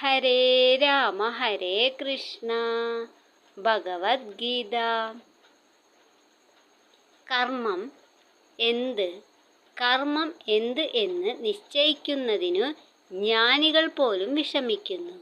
ഹരേ രാമ ഹരേ കൃഷ്ണ. ഭഗവത്ഗീത. കർമ്മം എന്ത്? കർമ്മം എന്ത് എന്ന് നിശ്ചയിക്കുന്നതിനു ജ്ഞാനികൾ പോലും വിഷമിക്കുന്നു.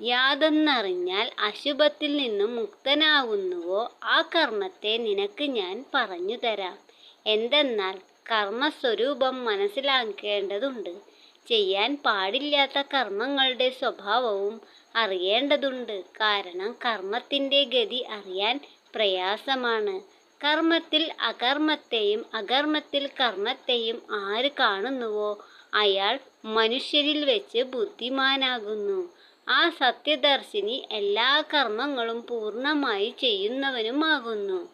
യാതൊന്നറിഞ്ഞാൽ അശുഭത്തിൽ നിന്നും മുക്തനാകുന്നുവോ ആ കർമ്മത്തെ നിനക്ക് ഞാൻ പറഞ്ഞു തരാം. എന്തെന്നാൽ കർമ്മസ്വരൂപം മനസ്സിലാക്കേണ്ടതുണ്ട്. ചെയ്യാൻ പാടില്ലാത്ത കർമ്മങ്ങളുടെ സ്വഭാവവും അറിയേണ്ടതുണ്ട്. കാരണം കർമ്മത്തിന്റെ ഗതി അറിയാൻ പ്രയാസമാണ്. കർമ്മത്തിൽ അകർമ്മത്തെയും അകർമ്മത്തിൽ കർമ്മത്തെയും ആര് കാണുന്നുവോ? അയാൾ മനുഷ്യരിൽ വെച്ച് ബുദ്ധിമാനാകുന്നു. ആ സത്യദർശിനി എല്ലാ കർമ്മങ്ങളും പൂർണമായി ചെയ്യുന്നവനുമാകുന്നു.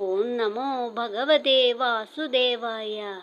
ഓം നമോ ഭഗവതേ വാസുദേവായ.